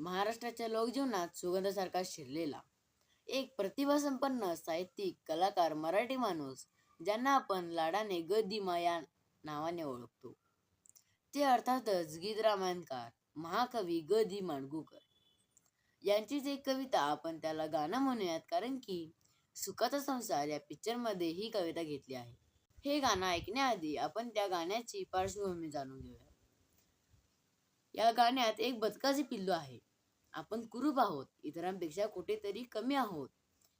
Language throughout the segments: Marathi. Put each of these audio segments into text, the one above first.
महाराष्ट्राच्या लोकजीवनात सुगंधासारखा शिरलेला. एक प्रतिभासंपन्न साहित्यिक कलाकार मराठी माणूस ज्यांना आपण लाडाने ग दि या नावाने ओळखतो. ते अर्थातच गीत रामायणकार महाकवी ग दी माडगूळकर यांचीच एक कविता आपण त्याला गाणं म्हणूयात कारण की सुखाचा संसार या पिक्चरमध्ये ही कविता घेतली आहे. हे गाणं ऐकण्याआधी आपण त्या गाण्याची पार्श्वभूमी जाणून घेऊया या गाण्यात एक बदकाचे पिल्लू आहे. आपण कुरूप आहोत. इतरांपेक्षा कुठेतरी कमी आहोत.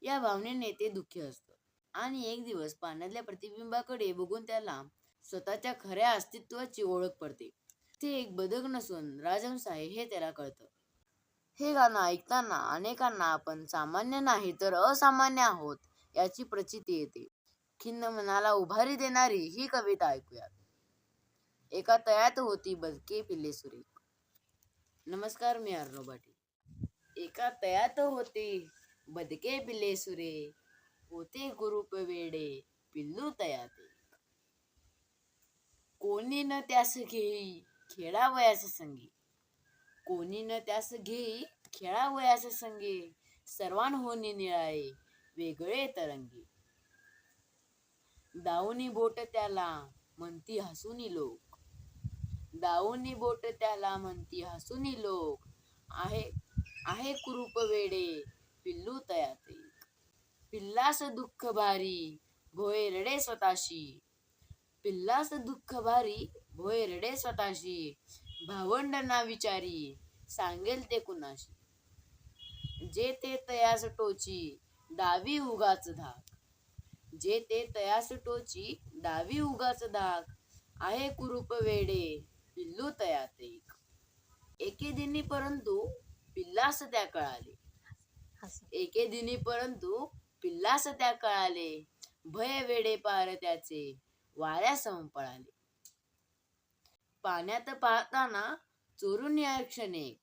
या भावनेने ते दुःखी असतं. आणि एक दिवस पाण्यातल्या प्रतिबिंबाकडे बघून त्याला स्वतःच्या खऱ्या अस्तित्वाची ओळख पडते. ते एक बदक नसून राजहंस आहे हे त्याला कळतं. हे गाणं ऐकताना अनेकांना आपण सामान्य नाही तर असामान्य आहोत याची प्रचिती येते. खिन्न मनाला उभारी देणारी ही कविता ऐकूयात. एका तयात होती बदके पिल्ले सुरेख. नमस्कार मी अर्णव एका तयात होते. बदके बिले सुरे. होते गुरुप वेडे. पिल्लू तयाते. कोणी न त्यास घेई खेळावयास संगी. कोणी न त्यास घेई खेळावयास संगे. सर्वान होनी निळाळे वेगळे तरंगी. दाऊनी बोट त्याला म्हणती हसूनी लोक. दाऊनी बोट त्याला म्हणती हसूनी लोक. आहे आहे कुरूप वेडे पिल्लू तयाते. पिल्लास दुःख भारी भोय रडे स्वतःशी. पिल्लास दुःख भारी भोय रडे स्वतःशी. भावंड ना विचारी सांगेल ते कुणाशी. जे ते तयास टोची डावी उगाच धाक. जे ते तयास टोची डावी उगाच धाक. आहे कुरूप वेडे पिल्लू तयात. एके दिनी परंतु पिल्लास त्या कळाले. एके दिनी परंतु पिल्लास त्या कळाले. भय वेडे पार त्याचे. वाऱ्या पळाले. पाण्यात पाहताना चोरून या क्षणे.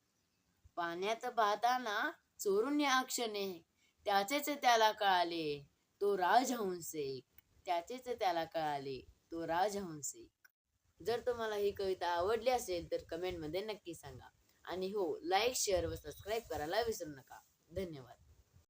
पाण्यात पाहताना चोरून या क्षणे. त्याचेच त्याला कळाले. तो राजहंस एक त्याचेच त्याला कळाले. तो राजहंस एक जर तुम्हाला ही कविता आवडली असेल तर कमेंटमध्ये नक्की सांगा. आणि हो लाईक शेअर व सबस्क्राईब करायला विसरू नका. धन्यवाद.